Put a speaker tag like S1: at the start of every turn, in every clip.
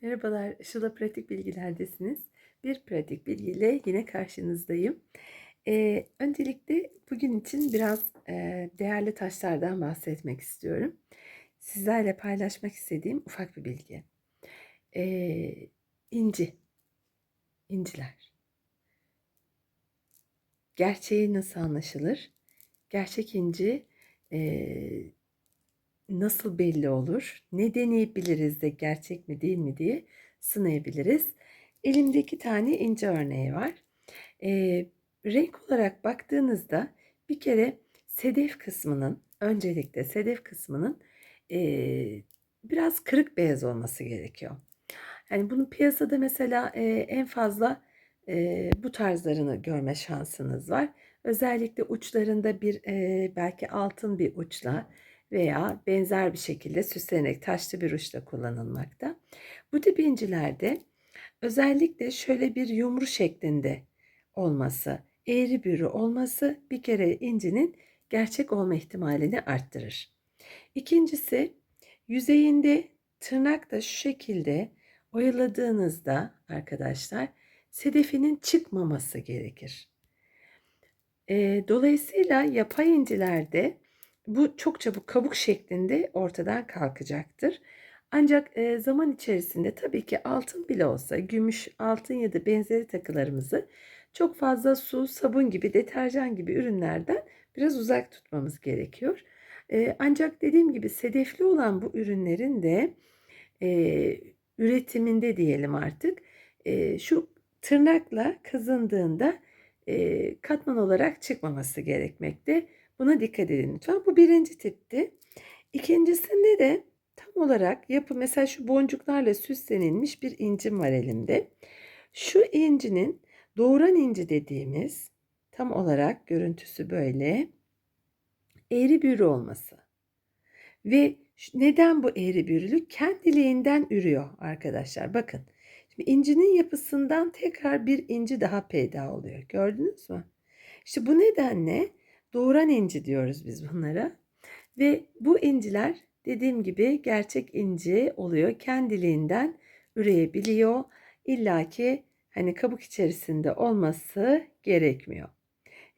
S1: Merhabalar, Işıl'a Pratik Bilgiler'desiniz. Bir pratik bilgiyle yine karşınızdayım. Ee, öncelikle bugün için biraz e, değerli taşlardan bahsetmek istiyorum. Sizlerle paylaşmak istediğim ufak bir bilgi. Ee, inci, inciler. Gerçeği nasıl anlaşılır? Gerçek inci e, nasıl belli olur? Ne deneyebiliriz de gerçek mi değil mi diye sınayabiliriz. Elimde iki tane ince örneği var. Ee, renk olarak baktığınızda bir kere sedef kısmının, öncelikle sedef kısmının ee, biraz kırık beyaz olması gerekiyor. Yani bunu piyasada mesela e, en fazla e, bu tarzlarını görme şansınız var. Özellikle uçlarında bir e, belki altın bir uçla veya benzer bir şekilde süslenerek taşlı bir uçla kullanılmakta. Bu tip incilerde özellikle şöyle bir yumru şeklinde olması, eğri büğrü olması bir kere incinin gerçek olma ihtimalini arttırır. İkincisi yüzeyinde tırnakla şu şekilde oyaladığınızda arkadaşlar sedefinin çıkmaması gerekir. E, dolayısıyla yapay incilerde bu çok çabuk kabuk şeklinde ortadan kalkacaktır. Ancak e, zaman içerisinde tabii ki altın bile olsa gümüş, altın ya da benzeri takılarımızı çok fazla su, sabun gibi, deterjan gibi ürünlerden biraz uzak tutmamız gerekiyor. E, ancak dediğim gibi sedefli olan bu ürünlerin de e, üretiminde diyelim artık e, şu tırnakla kazındığında e, katman olarak çıkmaması gerekmekte. Buna dikkat edin lütfen. Bu birinci tipti. İkincisinde de tam olarak yapı mesela şu boncuklarla süslenilmiş bir incim var elimde. Şu incinin doğuran inci dediğimiz tam olarak görüntüsü böyle eğri büğrü olması. Ve neden bu eğri büğrülük? Kendiliğinden ürüyor arkadaşlar. Bakın. Şimdi incinin yapısından tekrar bir inci daha peyda oluyor. Gördünüz mü? İşte bu nedenle doğuran inci diyoruz biz bunlara. Ve bu inciler dediğim gibi gerçek inci oluyor. Kendiliğinden üreyebiliyor. İlla ki hani kabuk içerisinde olması gerekmiyor.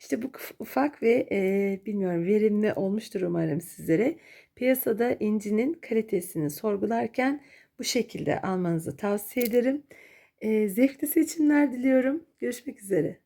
S1: İşte bu ufak ve e, bilmiyorum verimli olmuştur umarım sizlere. Piyasada incinin kalitesini sorgularken bu şekilde almanızı tavsiye ederim. E, zevkli seçimler diliyorum. Görüşmek üzere.